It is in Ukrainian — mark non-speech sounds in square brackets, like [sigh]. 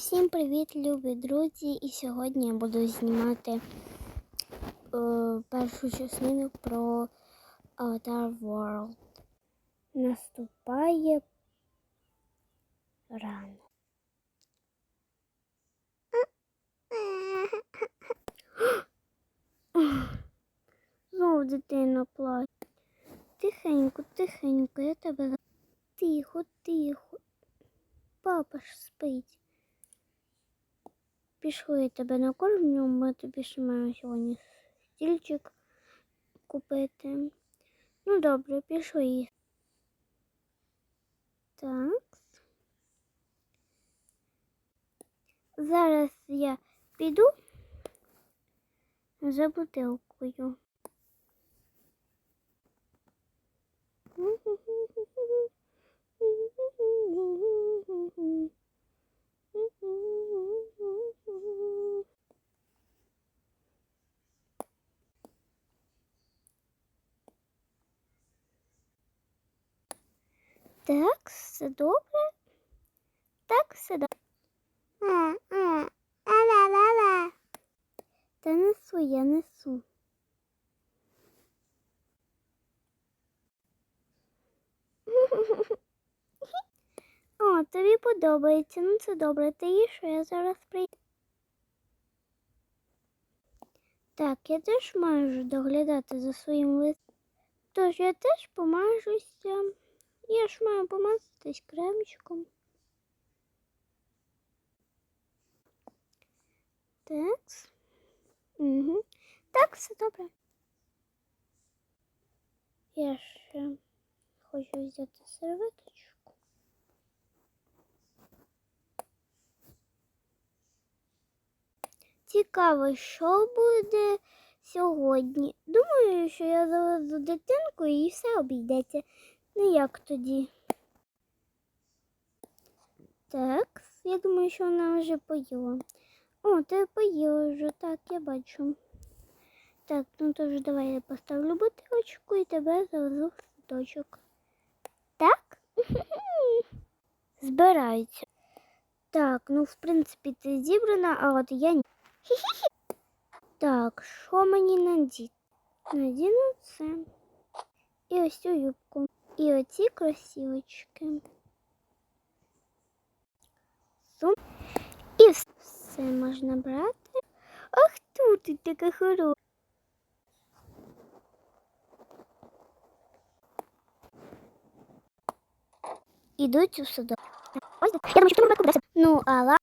Всім привіт, любі друзі! І сьогодні я буду знімати е, першу частину про Avatar World. Наступає рано. [gasps] Знову дитина плаче. Тихенько, тихенько, я тебе. Тихо, тихо. Папа ж спить. Пішли я тебе накормлю, ми тобі ще маємо сьогодні стільчик купити. Ну добре, пішли. Так. Зараз я піду за бутилкою. Так, все добре. Так, все добре. Та несу, я несу. О, тобі подобається. Ну це добре. Ти їж, а я зараз прийду. Так, я теж маю доглядати за своїм лицем. Тож я теж помажуся. Я ж маю помазатись кремчиком. Так. Угу. Так, все добре. Я ще хочу взяти серветочку. Цікаво, що буде сьогодні. Думаю, що я завезу дитинку і все обійдеться. Ну як тоді? Так, я думаю, що вона вже поїла. О, ти поїла вже, так, я бачу. Так, ну тож давай я поставлю бутилочку і тебе завезу в садочок. Так? [laughs] Збираються. Так, ну в принципі ти зібрана, а от я ні. [laughs] Так, що мені надіти? Надіну це. І ось цю юбку. І оці кросівочки. Сум. І вс- все можна брати. Ах тут ти така хороша. Ідуть у садок. Ось, я думаю, що ти мене кудись. Ну, а ла...